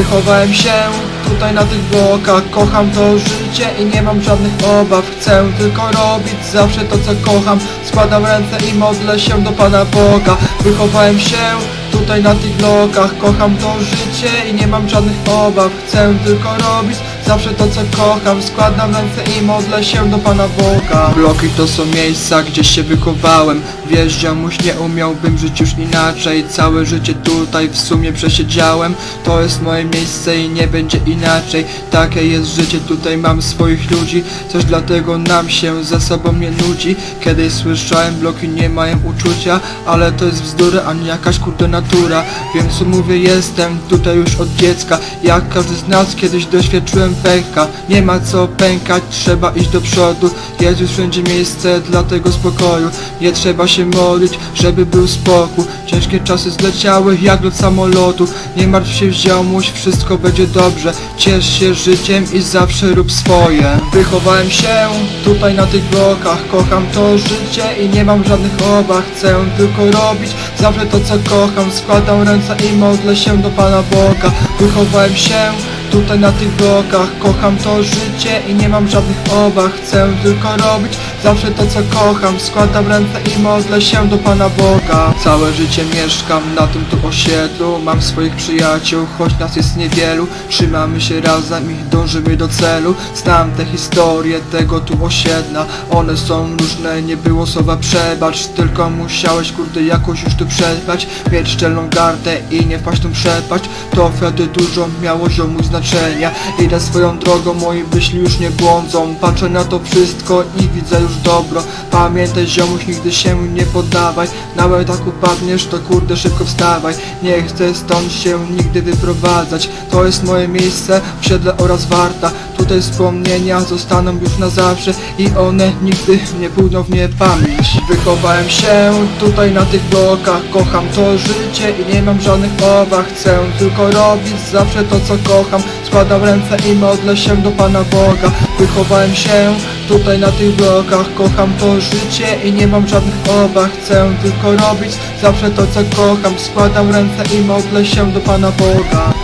Wychowałem się tutaj na tych blokach. Kocham to życie i nie mam żadnych obaw. Chcę tylko robić zawsze to co kocham. Składam ręce i modlę się do Pana Boga. Wychowałem się tutaj na tych blokach. Kocham to życie i nie mam żadnych obaw. Chcę tylko robić zawsze to co kocham. Składam ręce i modlę się do Pana Boga. Bloki to są miejsca, gdzie się wychowałem Wiesz, ziomuś, nie umiałbym żyć już inaczej. Całe życie tutaj w sumie przesiedziałem. To jest moje miejsce i nie będzie inaczej. Takie jest życie, tutaj mam swoich ludzi. Coś dlatego nam się ze sobą nie nudzi. Kiedyś słyszałem, bloki nie mają uczucia Ale to jest bzdura, a nie jakaś kurde natura. Wiem co mówię, jestem tutaj już od dziecka. Jak każdy z nas kiedyś doświadczyłem pęka. Nie ma co pękać, trzeba iść do przodu. Jest już wszędzie miejsce dla tego spokoju. Nie trzeba się modlić, żeby był spokój. Ciężkie czasy zleciały jak lot samolotu. Nie martw się ziomuś, wszystko będzie dobrze. Ciesz się życiem i zawsze rób swoje. Wychowałem się tutaj na tych blokach. Kocham to życie i nie mam żadnych obaw. Chcę tylko robić zawsze to co kocham. Składam ręce i modlę się do Pana Boga. Wychowałem się Tutaj na tych blokach kocham to życie i nie mam żadnych obaw. Chcę tylko robić zawsze to co kocham. Składam ręce i modlę się do Pana Boga. Całe życie mieszkam na tym tu osiedlu. Mam swoich przyjaciół, choć nas jest niewielu. Trzymamy się razem i dążymy do celu. Znam te historie tego tu osiedla. One są różne, nie było słowa przebacz. Tylko musiałeś kurde jakoś już tu przetrwać Mieć szczelną gardę i nie wpaść tu przepaść. To wtedy dużo miało ziomuś znaczenia Idę swoją drogą, moi myśli już nie błądzą. Patrzę na to wszystko i widzę już dobro. Pamiętaj ziomuś, nigdy się nie poddawaj. Nawet jak upadniesz, to kurde szybko wstawaj. Nie chcę stąd się nigdy wyprowadzać. To jest moje miejsce, osiedle oraz warta. Tutaj wspomnienia zostaną już na zawsze I one nigdy nie pójdą w niepamięć. Wychowałem się tutaj na tych blokach. Kocham to życie i nie mam żadnych obaw Chcę tylko robić zawsze to co kocham Składam ręce i modlę się do Pana Boga. Wychowałem się tutaj na tych blokach. Kocham to życie i nie mam żadnych obaw. Chcę tylko robić zawsze to co kocham. Składam ręce i modlę się do Pana Boga